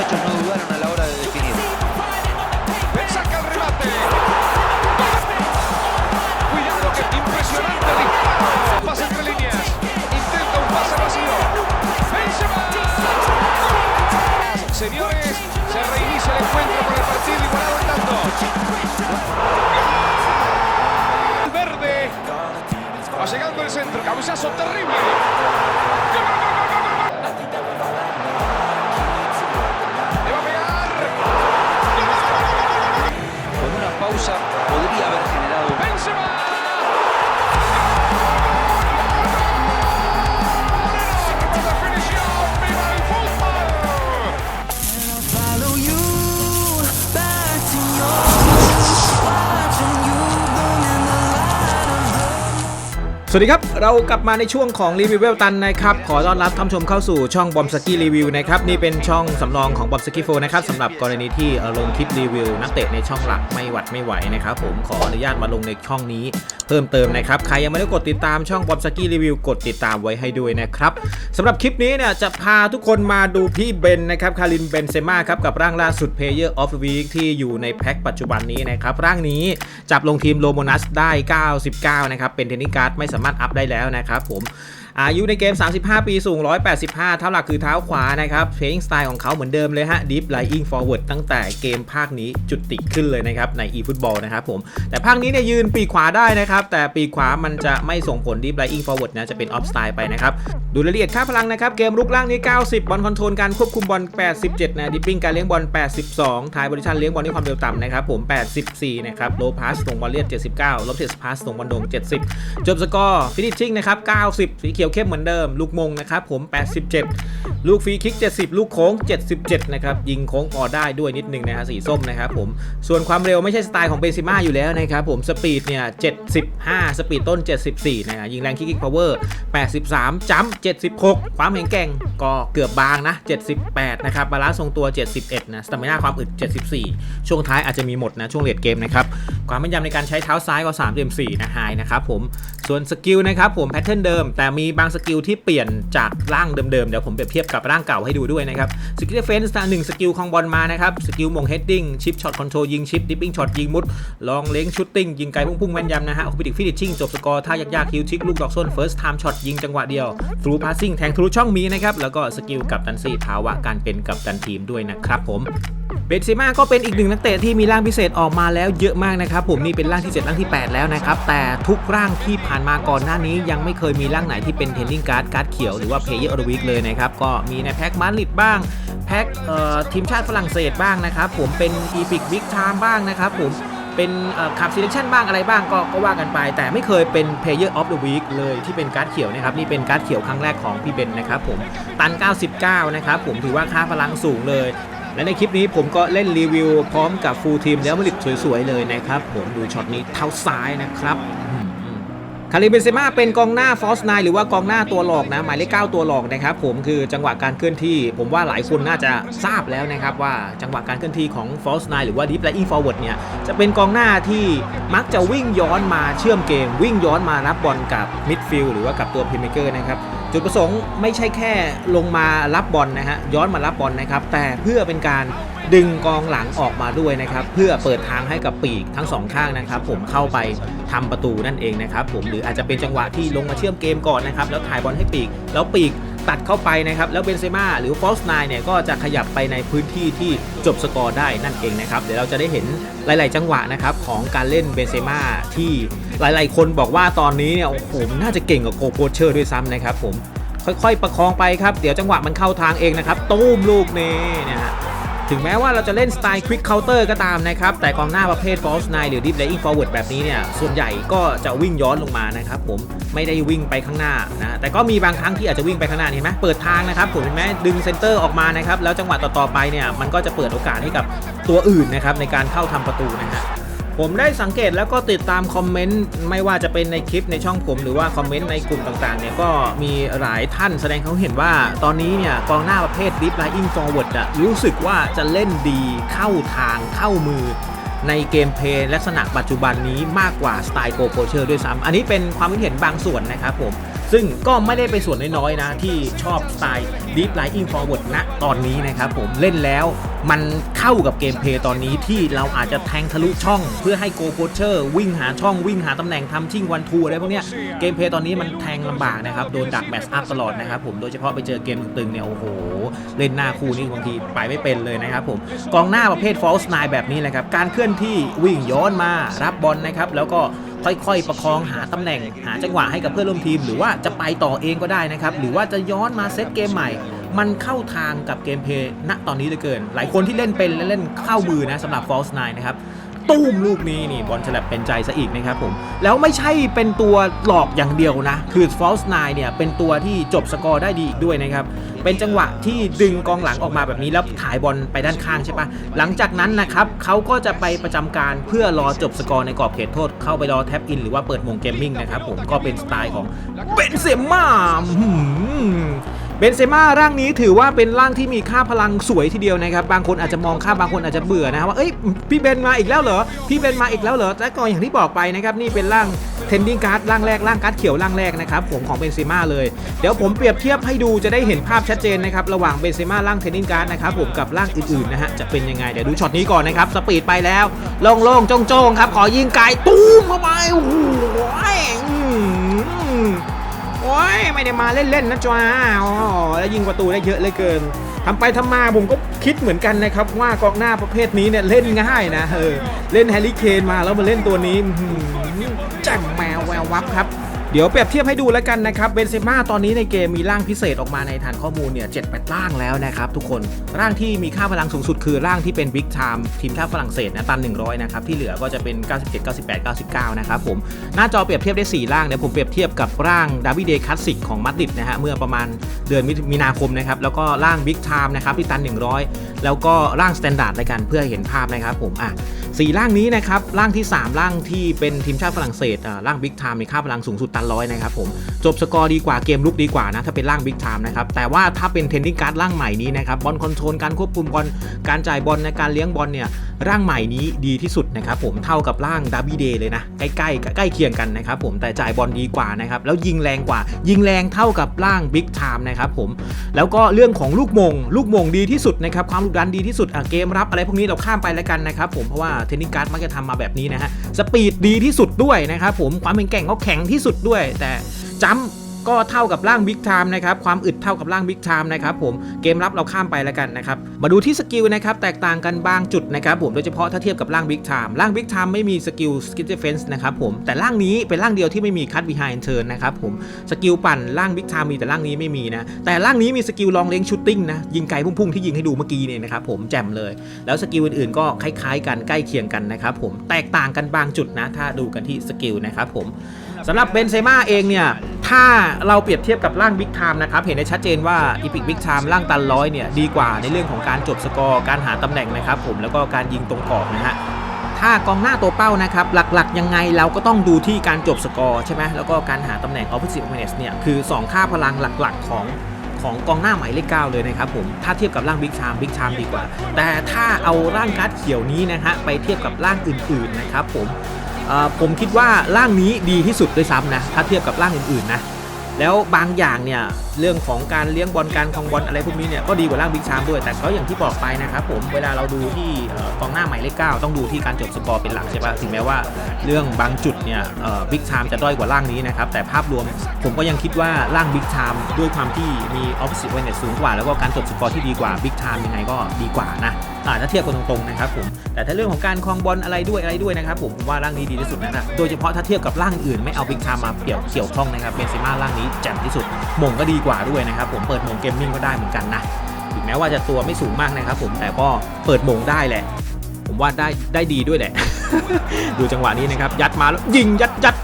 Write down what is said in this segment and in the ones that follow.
muchachos no dudaron a la hora de definir. Saca el remate. Cuidado que impresionante disparo. Pase entre líneas. Intenta un pase vacío. Benzema. Señores, se reinicia el encuentro con el partido igualado en tanto. Verde. Va llegando el centro. Cabezazo terrible. สวัสดีครับ เรากลับมาในช่วงของรีวิวเวลตันนะครับ ขอต้อนรับท่านชมเข้าสู่ช่องบอมสกี้รีวิวนะครับ นี่เป็นช่องสำรองของบอมสกี้โฟนะครับสำหรับกรณีที่เอ่อลงคลิปรีวิว นักเตะในช่องหลักไม่หวัดไม่ไหวนะครับ ผมขออนุญาตมาลงในช่องนี้เพิ่มเติมนะครับ ใครยังไม่ได้กดติดตามช่องบอมสกี้รีวิวกดติดตามไว้ให้ด้วยนะครับสำหรับคลิปนี้เนี่ยจะพาทุกคนมาดูพี่เบนนะครับคารินเบนเซม่าครับกับร่างล่าสุด Player of the Week ที่อยู่ในแพ็คปัจจุบันนี้นะครับร่างนี้จับลงทีมโลโมนัสได้ 99 นะครับเป็นเทนนิสการ์ดไม่สามารถอัพได้แล้วนะครับผมอายุในเกม 35 ปี สูง 185 เท่าหลักคือเท้าขวานะครับเพลงสไตล์ของเขาเหมือนเดิมเลยฮะ deep lying forward ตั้งแต่เกมภาคนี้จุดติขึ้นเลยนะครับ ใน eFootball นะครับผม แต่ภาคนี้เนี่ยยืนปีขวาได้นะครับ แต่ปีขวามันจะไม่ส่งผล deep lying forward นะ จะเป็นออฟสไตล์ไปนะครับ ดูรายละเอียดค่าพลังนะครับ เกมรุกล่างนี้ 90 บอลคอนโทรลการควบคุมบอล 87 นะดิปปิ้งการเลี้ยงบอล 82ทายบริชันเลี้ยงบอลด้วยความเร็วต่ำนะครับผม 84 นะครับโลพาสส่งบอลเลียด 79 ลบเทสพาสส่งบอลโด่ง70 จบสกอร์ฟินิชชิ่งนะครับ 90 สีเขียวเข้มเหมือนเดิม ลูกมงนะครับผม 87 ลูกฟรีคิก 70 ลูกโค้ง 77 นะครับ ยิงโค้งพอได้ด้วยนิดนึงนะฮะสีส้มนะครับผม ส่วนความเร็วไม่ใช่สไตล์ของเบนซิม่าอยู่แล้วนะครับผมสปีดเนี่ย75 สปีดต้น 74 นะฮะยิงแรงคิกคิกพาวเวอร์ 83จัมป์76 ความแข็งแกร่งก็เกือบบางนะ 78 นะครับบาลานซ์ทรงตัว 71 นะสตามินาความอึด 74 ช่วงท้ายอาจจะมีหมดนะ ช่วงเลดเกมนะครับ ความแม่นยำในการใช้เท้าซ้ายก็3เต็ม4นะไฮนะครับผมส่วนสกิลนะครับผมแพทเทิร์นเดิม แต่มีบางสกิลที่เปลี่ยนจากร่างเดิมๆ เดี๋ยวผมเปรียบเทียบกับร่างเก่าให้ดูด้วยนะครับสกิลเฟนส์หนึ่งสกิลของบอลมานะครับสกิลมงเฮดดิ้งชิปช็อตคอนโทรลยิงชิปดิปปิ้งช็อตยิงมุดลองเล้งชุตติ้งยิงไกลพุ่งๆแม่นยำนะฮะออปิติกฟินิชชิ่งจบสกอร์ท่ายากๆคิวชิกลูกดอกส้นเฟิร์สไทม์ช็อตยิงจังหวะเดียวทรูพาสซิ่งแทงทะลุช่องมีนะครับแล้วก็สกิลกับตันซีภาวะการเป็นกับตันทีมด้วยนะครับผม เบนซิม่าก็เป็นอีกหนึ่งนักเตะที่มีร่างพิเศษออกมาแล้วเยอะมากนะครับผมนี่เป็นร่างที่ 7 ร่างที่ 8 แล้วนะครับ แต่ทุกร่างที่ผ่านมาก่อนหน้านี้ยังไม่เคยมีร่างไหนที่เป็นเทนนิงการ์ดการ์ดเขียวหรือว่าเพย์เยอร์อวิกเลยนะครับ ก็มีในแพ็คมาริดบ้าง แพ็คเอ่อทีมชาติฝรั่งเศสบ้างนะครับผมเป็นอีพิกบิ๊กไทม์บ้างนะครับผมเป็นขับซีเลคชั่นบ้างอะไรบ้างก็ก็ว่ากันไป แต่ไม่เคยเป็น Player of the Week เลยที่เป็นการ์ดเขียวนะครับ นี่เป็นการ์ดเขียวครั้งแรกของพี่เบนนะครับผมตัน 99 นะครับผมถือว่าค่าพลังสูงเลย และในคลิปนี้ผมก็เล่นรีวิวพร้อมกับฟูลทีมแล้วมาริดสวยๆเลยนะครับผมดูช็อตนี้เท้าซ้ายนะครับคาริเบนเซม่าเป็นกองหน้าฟอสไนหรือว่ากองหน้าตัวหลอกนะหมายเลข9ตัวหลอกนะครับผมคือจังหวะการเคลื่อนที่ ผมว่าหลายคนน่าจะทราบแล้วนะครับว่าจังหวะการเคลื่อนที่ของฟอสไนหรือว่าดิฟไลอิงฟอร์เวิร์ดเนี่ยจะเป็นกองหน้าที่มักจะวิ่งย้อนมาเชื่อมเกม วิ่งย้อนมารับบอลกับมิดฟิลด์หรือว่ากับตัวเพลย์เมเกอร์นะครับ จุดประสงค์ไม่ใช่แค่ลงมารับบอลนะฮะย้อนมารับบอลนะครับ แต่เพื่อเป็นการดึงกองหลังออกมาด้วยนะครับ เพื่อเปิดทางให้กับปีกทั้งสองข้างนะครับ ผมเข้าไปทำประตูนั่นเองนะครับ ผมหรืออาจจะเป็นจังหวะที่ลงมาเชื่อมเกมก่อนนะครับ แล้วถ่ายบอลให้ปีก แล้วปีก ตัดเข้าไปนะครับ แล้วเบนเซม่าหรือฟอสไนเนี่ยก็จะขยับไปในพื้นที่ที่จบสกอร์ได้นั่นเองนะครับ เดี๋ยวเราจะได้เห็นหลาย ๆ จังหวะนะครับของการเล่นเบนเซม่าที่หลาย ๆ คนบอกว่าตอนนี้เนี่ยโอ้โหน่าจะเก่งกว่าโกโกเชอร์ด้วยซ้ำนะครับผมค่อย ๆ ประคองไปครับ เดี๋ยวจังหวะมันเข้าทางเองนะครับ ตูมลูกนี้นะฮะ ถึงแม้ว่าเราจะเล่นสไตล์ควิกเคาน์เตอร์ก็ตามนะครับ แต่กองหน้าประเภท False Nine หรือ Deep Laying Forward แบบนี้เนี่ย ส่วนใหญ่ก็จะวิ่งย้อนลงมานะครับผมไม่ได้วิ่งไปข้างหน้านะแต่ก็มีบางครั้งที่อาจจะวิ่งไปข้างหน้าเห็นไหมเปิดทางนะครับผมเห็นไหมดึงเซนเตอร์ออกมานะครับแล้วจังหวะต่อๆไปเนี่ยมันก็จะเปิดโอกาสให้กับตัวอื่นนะครับในการเข้าทำประตูนะฮะ ผมได้สังเกตแล้วก็ติดตามคอมเมนต์ไม่ว่าจะเป็นในคลิปในช่องผม หรือว่าคอมเมนต์ในกลุ่มต่างๆเนี่ยก็มีหลายท่านแสดงเขาเห็นว่าตอนนี้เนี่ยกองหน้าประเภท Deep Lying Forward อะรู้สึกว่าจะเล่นดีเข้าทางเข้ามือในเกมเพลย์ลักษณะปัจจุบันนี้มากกว่าสไตล์โกโปเชอร์ด้วยซ้ำอันนี้เป็นความคิดเห็นบางส่วนนะครับผม ซึ่งก็ไม่ได้ไปส่วนน้อยๆนะ ที่ชอบสไตล์ Deep Lying Forward ณตอนนี้นะครับผมเล่นแล้วมันเข้ากับเกมเพย์ตอนนี้ที่เราอาจจะแทงทะลุช่อง เพื่อให้โกโ o เชอร์วิ่งหาช่องวิ่งหาตำแหน่งทำชิงวันทูอะไรพวกเนี้ยเกมเพย์ตอนนี้มันแทงลำบากนะครับ โดนดักแมชอัพตลอดนะครับผมโดยเฉพาะไปเจอเกมตึงๆเนี่ย โอ้โห เล่นหน้าคู่นี่บางทีไปไม่เป็นเลยนะครับผมกองหน้าประเภท false nine แบบนี้แหละครับการเคลื่อนที่วิ่งย้อนมารับบอลนะครับแล้วก็ ค่อยๆ ประคองหาตำแหน่ง หาจังหวะให้กับเพื่อนร่วมทีม หรือว่าจะไปต่อเองก็ได้นะครับ หรือว่าจะย้อนมาเซตเกมใหม่ มันเข้าทางกับเกมเพย์ณตอนนี้เหลือเกิน หลายคนที่เล่นเป็นและเล่นเข้ามือนะสำหรับ false nine นะครับตุ้มลูกนี้นี่บอลฉลับเป็นใจซะอีกนะครับผม แล้วไม่ใช่เป็นตัวหลอกอย่างเดียวนะ คือ false nine เนี่ย เป็นตัวที่จบสกอร์ได้ดีอีกด้วยนะครับ เป็นจังหวะที่ดึงกองหลังออกมาแบบนี้แล้วถ่ายบอลไปด้านข้างใช่ปะหลังจากนั้นนะครับเขาก็จะไปประจำการเพื่อรอจบสกอร์ในกรอบเขตโทษ เข้าไปรอแท็บอินหรือว่าเปิดมงเกมมิ่งนะครับผมก็เป็นสไตล์ของเบนเซม่า เบนเซม่าร่างนี้ถือว่าเป็นร่างที่มีค่าพลังสวยทีเดียวนะครับ บางคนอาจจะมองข้าบางคนอาจจะเบื่อนะครับว่าเอ้ยพี่เบนมาอีกแล้วเหรอพี่เบนมาอีกแล้วเหรอแต่ก็อนอย่างที่บอกไปนะครับนี่เป็นร่างเทนดิ้งการ์ดร่างแรกร่างการ์ดเขียวร่างแรกนะครับผมของเบนเซม่าเลยเดี๋ยวผมเปรียบเทียบให้ดูจะได้เห็นภาพชัดเจนนะครับระหว่างเบนเซม่าร่างเทนดิ้งการ์ดนะครับผมกับร่างอื่นๆนะฮะจะเป็นยังไงเดี๋ยวดูช็อตนี้ก่อนนะครับสปีดไปแล้วโล่งๆโจ้งๆครับขอยิงไกลตูมเข้าไปโอ้โห อื้อหือโอ้ยไม่ได้มาเล่นๆนะจ้าอ๋อแล้วยิงประตูได้เยอะเลยเกินทำไปทำมาผมก็คิดเหมือนกันนะครับว่ากองหน้าประเภทนี้เนี่ยเล่นง่ายนะเออเล่นแฮร์รี่เคนมาแล้วมาเล่นตัวนี้แจ่มแมวแวววับครับ เดี๋ยวเปรียบเทียบให้ดูแล้วกันนะครับเบนเซม่าตอนนี้ในเกมมีร่างพิเศษออกมาในฐานข้อมูลเนี่ยเจ็ดแปดร่างแล้วนะครับทุกคนร่างที่มีค่าพลังสูงสุดคือร่างที่เป็นบิ๊กไทม์ทีมชาติฝรั่งเศสนะตัน100 นะครับ ที่เหลือก็จะเป็น 97 98 99 นะครับผมหน้าจอเปรียบเทียบได้ 4 ร่างเดี๋ยผมเปรียบเทียบกับร่างดาวิเดคลาสสิกของมัดริดนะฮะเมื่อประมาณเดือนมีนาคมนะครับแล้วก็ร่างบิ๊กไทม์นะครับที่ตัน 100 แล้วก็ร่างสแตนดาร์ดในกันเพื่อเห็นภาพนะครับผมอะสี่ร่างนี้นะครับร่างที่ 3 ร่างที่เป็นทีมชาติฝรั่งเศสอ่าร่างบิ๊กไทม์มีค่าพลังสูงสุดตันร้อยนะครับผมจบสกอร์ดีกว่าเกมลุกดีกว่านะถ้าเป็นร่างบิ๊กไทม์นะครับแต่ว่าถ้าเป็นเทนนิสการ์ดร่างใหม่นี้นะครับบอลคอนโทรลการควบคุมบอลการจ่ายบอลในการเลี้ยงบอลเนี่ย ร่างใหม่นี้ดีที่สุดนะครับผมเท่ากับร่างดาร์บี้เดย์เลยนะใกล้ๆใกล้เคียงกันนะครับผมแต่จ่ายบอลดีกว่านะครับแล้วยิงแรงกว่า ยิงแรงเท่ากับร่างบิ๊กไทม์นะครับผมแล้วก็เรื่องของลูกมง ลูกมงดีที่สุดนะครับความดุดันดีที่สุดเกมรับอะไรพวกนี้เราข้ามไปแล้วกันนะครับผมเพราะว่าเทนนิสการ์ดมักจะทำมาแบบนี้นะฮะสปีดดีที่สุดด้วยนะครับผมความเป็นแก่งเขาแข็งที่สุดด้วย แต่จัมป์ ก็เท่ากับร่างบิ๊กไทม์นะครับความอึดเท่ากับร่างบิ๊กไทม์นะครับผมเกมรับเราข้ามไปแล้วกันนะครับมาดูที่สกิลนะครับแตกต่างกันบางจุดนะครับผมโดยเฉพาะถ้าเทียบกับร่างบิ๊กไทม์ร่างบิ๊กไทม์ไม่มีสกิลสกิลเดฟเฟนส์นะครับผมแต่ร่างนี้เป็นร่างเดียวที่ไม่มีคัตบีไฮเทิร์นนะครับผมสกิลปั่นร่างบิ๊กไทม์มีแต่ร่างนี้ไม่มีนะแต่ร่างนี้มีสกิลลองเลงชูตติ้งนะยิงไกลพุ่งๆที่ยิงให้ดูเมื่อกี้เนี่ยนะครับผมแจ่มเลย แล้วสกิลอื่นๆ ก็คล้ายๆ กันใกล้เคียงกันนะครับผมแตกต่างกันบางจุดนะถ้าดูกันที่สกิลนะครับผม สำหรับเบนเซม่าเองเนี่ย ถ้าเราเปรียบเทียบกับร่างบิ๊กไทม์นะครับ เห็นได้ชัดเจนว่าอีพิกบิ๊กไทม์ร่างตันร้อยเนี่ย ดีกว่าในเรื่องของการจบสกอร์ การหาตำแหน่งนะครับผมแล้วก็การยิงตรงกรอบนะฮะถ้ากองหน้าตัวเป้านะครับ หลักๆ ยังไงเราก็ต้องดูที่การจบสกอร์ใช่ไหมแล้วก็การหาตำแหน่ง offensive awareness เนี่ย คือ 2 ค่าพลังหลักๆ ของของกองหน้าหมายเลข9เลยนะครับผมถ้าเทียบกับร่างบิ๊กชามบิ๊กชามดีกว่า แต่ถ้าเอาร่างการ์ดเขียวนี้นะฮะไปเทียบกับร่างอื่นๆนะครับผม ผมคิดว่าร่างนี้ดีที่สุดด้วยซ้ำนะถ้าเทียบกับร่างอื่นๆนะแล้วบางอย่างเนี่ยเรื่องของการเลี้ยงบอลการคองบอลอะไรพวกนี้เนี่ยก็ดีกว่าร่างบิ๊กชามด้วยแต่ก็อย่างที่บอกไปนะครับผมเวลาเราดูที่เอ่อกองหน้าหมายเลขเก้าต้องดูที่การจบสกอร์เป็นหลักใช่ปะถึงแม้ว่าเรื่องบางจุดเนี่ยบิ๊กชามจะด้อยกว่าร่างนี้นะครับแต่ภาพรวมผมก็ยังคิดว่าร่างบิ๊กชามด้วยความที่มี offensive awareness สูงกว่า แล้วก็การจบสกอร์ที่ดีกว่าบิ๊กชามยังไงก็ดีกว่านะ อ่าถ้าเทียบกันตรงๆนะครับผมแต่ถ้าเรื่องของการครองบอลอะไรด้วยอะไรด้วยนะครับผมผมว่าร่างนี้ดีที่สุดนะโดยเฉพาะถ้าเทียบกับร่างอื่นไม่เอาบิ๊กชามมาเกี่ยวเกี่ยวข้องนะครับเบนเซม่าร่างนี้แจ่มที่สุดมงก็ดีกว่าด้วยนะครับผมเปิดมงเกมมิ่งก็ได้เหมือนกันนะถึงแม้ว่าจะตัวไม่สูงมากนะครับผมแต่ก็เปิดมงได้แหละ ผมว่าได้ได้ดีด้วยแหละ ดูจังหวะนี้นะครับยัดมาแล้วยิงยัดยัด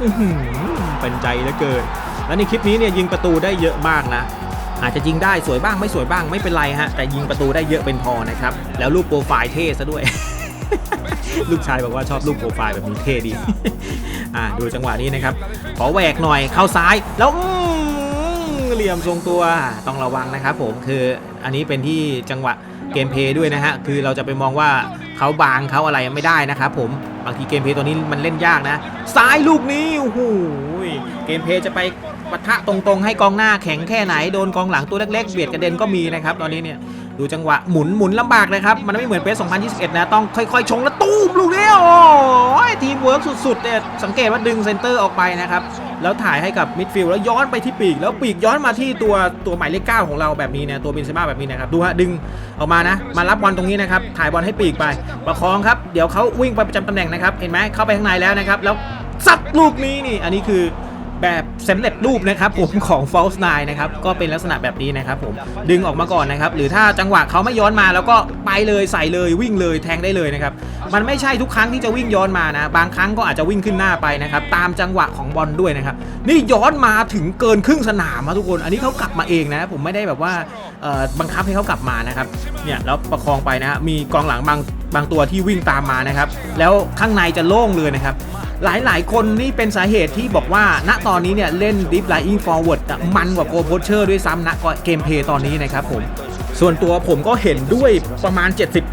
เป็นใจเหลือเกิน แล้วในคลิปนี้เนี่ยยิงประตูได้เยอะมากนะ อาจจะยิงได้สวยบ้างไม่สวยบ้างไม่เป็นไรฮะ แต่ยิงประตูได้เยอะเป็นพอนะครับ แล้วรูปโปรไฟล์เท่ซะด้วย ลูกชายบอกว่าชอบรูปโปรไฟล์แบบนี้เท่ดี อ่าดูจังหวะนี้นะครับ ขอแหวกหน่อยเข้าซ้ายแล้วเหลี่ยมทรงตัวต้องระวังนะครับผมคืออันนี้เป็นที่จังหวะเกมเพย์ด้วยนะฮะคือเราจะไปมองว่าเขาบางเขาอะไรไม่ได้นะครับผมบางทีเกมเพย์ตัวนี้มันเล่นยากนะ ซ้ายลูกนี้โอ้โหเกมเพย์จะไป ปะทะตรงๆ ให้กองหน้าแข็งแค่ไหนโดนกองหลังตัวเล็กๆเบียดกระเด็นก็มีนะครับตอนนี้เนี่ยดูจังหวะหมุนหมุนลำบากเลยครับ มันไม่เหมือนเปส2021 นะ ต้องค่อยๆ ชงแล้วตู้มลูกนี้โอ้ยทีมเวิร์กสุดๆเนี่ยสังเกตว่าดึงเซนเตอร์ออกไปนะครับ แล้วถ่ายให้กับมิดฟิลด์แล้วย้อนไปที่ปีก แล้วปีกย้อนมาที่ตัวตัวหมายเลขเก้าของเราแบบนี้เนี่ยตัวเบนเซม่าแบบนี้นะครับ ดูฮะ ดึงออกมานะ มารับบอลตรงนี้นะครับ ถ่ายบอลให้ปีกไป ประคองครับ เดี๋ยวเขาวิ่งไปประจำตำแหน่งนะครับ เห็นไหมเข้าไปข้างในแล้วนะครับ แล้วซัดลูกนี้นี่ อันนี้คือ แบบสำเร็จรูปนะครับผมของ False 9นะครับก็เป็นลักษณะแบบนี้นะครับผมดึงออกมาก่อนนะครับ หรือถ้าจังหวะเขาไม่ย้อนมาแล้วก็ไปเลยใส่เลยวิ่งเลยแทงได้เลยนะครับ มันไม่ใช่ทุกครั้งที่จะวิ่งย้อนมานะ บางครั้งก็อาจจะวิ่งขึ้นหน้าไปนะครับ ตามจังหวะของบอลด้วยนะครับ นี่ย้อนมาถึงเกินครึ่งสนามนะทุกคน อันนี้เขากลับมาเองนะ ผมไม่ได้แบบว่าบังคับให้เขากลับมานะครับเนี่ยแล้วประคองไปนะฮะมีกองหลังบางบางตัวที่วิ่งตามมานะครับ แล้วข้างในจะโล่งเลยนะครับ หลายๆ คนนี่เป็นสาเหตุที่บอกว่า ณตอนนี้เนี่ยเล่น Deep Lying Forward อะมันกว่า Go Poacher ด้วยซ้ำนะเกมเพย์ตอนนี้นะครับผมส่วนตัวผมก็เห็นด้วยประมาณ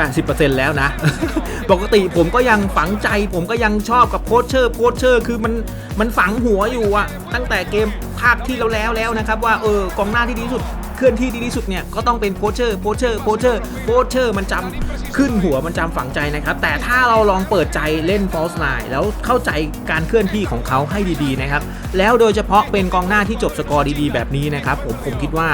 70-80%แล้วนะ ปกติผมก็ยังฝังใจ ผมก็ยังชอบกับโพสเชอร์โพสเชอร์ คือมันมันฝังหัวอยู่อะตั้งแต่เกมภาคที่เราแล้วแล้วนะครับ ว่าเออกองหน้าที่ดีสุด ลื่อนที่ดีที่สุดเนี่ยก็ต้องเป็นโพเชอร์โพเชอร์โพเชอร์โพเชอร์มันจำขึ้นหัวมันจำฝังใจนะครับ แต่ถ้าเราลองเปิดใจเล่น false nine แล้วเข้าใจการเคลื่อนที่ของเขาให้ดีๆนะครับ แล้วโดยเฉพาะเป็นกองหน้าที่จบสกอร์ดีๆ แบบนี้นะครับ ผมผมคิดว่า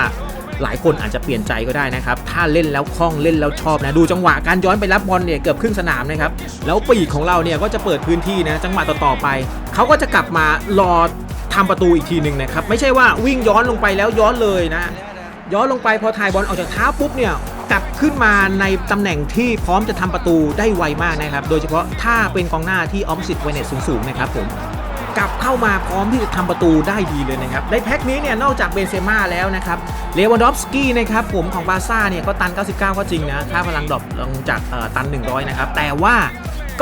หลายคนอาจจะเปลี่ยนใจก็ได้นะครับ ถ้าเล่นแล้วคล่องเล่นแล้วชอบนะ ดูจังหวะการย้อนไปรับบอลเนี่ยเกือบครึ่งสนามนะครับ แล้วปีกของเราเนี่ยก็จะเปิดพื้นที่นะ จังหวะต่อๆไป เขาก็จะกลับมารอทำประตูอีกทีหนึ่งนะครับ ไม่ใช่ว่าวิ่งย้อนลงไปแล้วย้อนเลยนะ ย้อนลงไปพอถ่ายบอลออกจากเท้าปุ๊บเนี่ยกลับขึ้นมาในตำแหน่งที่พร้อมจะทำประตูได้ไวมากนะครับ โดยเฉพาะถ้าเป็นกองหน้าที่ออฟซิตไวเนสสูงๆนะครับผมกลับเข้ามาพร้อมที่จะทำประตูได้ดีเลยนะครับ ในแพ็คนี้เนี่ยนอกจากเบนเซม่าแล้วนะครับเลวานดอฟสกี้นะครับผมของบาร์ซ่าเนี่ยก็ตัน 99 ก็จริงนะค่าพลังดรอปลงจากตัน 100 นะครับ แต่ว่า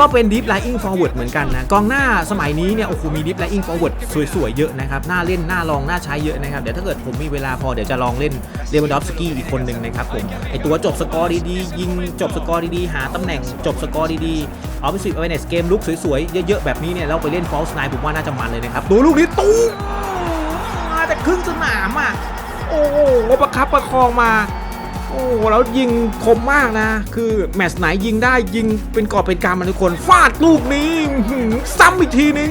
ก็เป็น Deep Lying Forward เหมือนกันนะ กองหน้าสมัยนี้เนี่ยโอ้โหมี Deep Lying Forward สวยๆ เยอะนะครับ น่าเล่น น่าลอง น่าใช้เยอะนะครับ เดี๋ยวถ้าเกิดผมมีเวลาพอเดี๋ยวจะลองเล่นเลวานดอฟสกี้อีกคนหนึ่งนะครับผม ไอตัวจบสกอร์ดีๆ ยิงจบสกอร์ดีๆ หาตำแหน่งจบสกอร์ดีๆ Offensive Awareness เกมลุกสวยๆ เยอะๆ แบบนี้เนี่ยเราไปเล่น False Nine ผมว่าน่าจะมันเลยนะครับดูลูกนี้ตุ้มาแต่ครึ่งสนามอะโอ้โหประคับประคองมา โอ้แล้วยิงคมมากนะ คือแมตช์ไหนยิงได้ยิงเป็นกอบเป็นกำมันทุกคนฟาดลูกนี้ซ้ำอีกทีนึง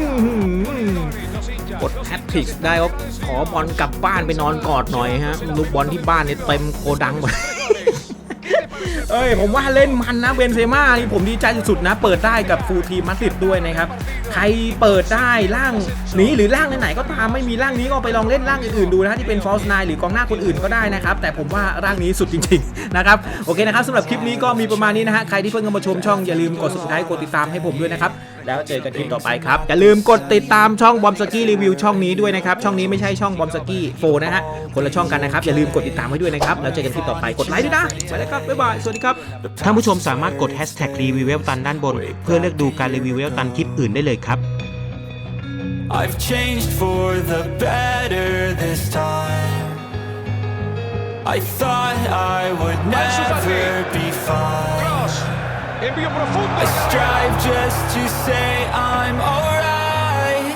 กดแฮตทริกได้ก็ขอบอลกลับบ้านไปนอนกอดหน่อยฮะลูกบอลที่บ้านเนี่ยเต็มโกดังหมดเอ้ยผมว่าเล่นมันนะเบนเซม่านี่ผมดีใจสุดๆนะ เปิดได้กับฟูลทีมมาดริดด้วยนะครับ ใครเปิดได้ร่างนี้หรือร่างไหนๆก็ตามไม่มีร่างนี้ก็ไปลองเล่นร่างอื่นๆดูนะที่เป็นฟอสไนหรือกองหน้าคนอื่นก็ได้นะครับ แต่ผมว่าร่างนี้สุดจริงๆนะครับโอเคนะครับสำหรับคลิปนี้ก็มีประมาณนี้นะฮะใครที่เพิ่งเข้ามาชมช่องอย่าลืมกด subscribe กดติดตามให้ผมด้วยนะครับ แล้วเจอกันคลิปต่อไปครับ อย่าลืมกดติดตามช่องบอมสกี้รีวิวช่องนี้ด้วยนะครับ ช่องนี้ไม่ใช่ช่องบอมสกี้โฟนะฮะ คนละช่องกันนะครับ อย่าลืมกดติดตามไว้ด้วยนะครับ แล้วเจอกันคลิปต่อไป กดไลค์ด้วยนะ ไปแล้วครับ บ๊ายบาย สวัสดีครับ ท่านผู้ชมสามารถกดแฮชแท็กรีวิวเวลตันด้านบน เพื่อเลือกดูการรีวิวเวลตันคลิปอื่นได้เลยครับ I've changed for the better this time. I thought I would never be fine. Envío profundo. I strive just to say I'm alright.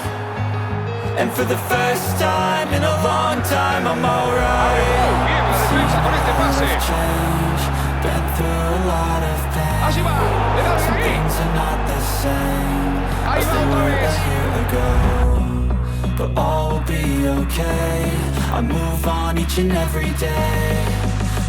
And for the first time in a long time, I'm alright. Bien la defensa con este pase. Change, been through a lot of pain. Va. Le da Some ahí. things are not the same Ahí as va they otra were a vez. year ago. But all will be okay. I move on each and every day.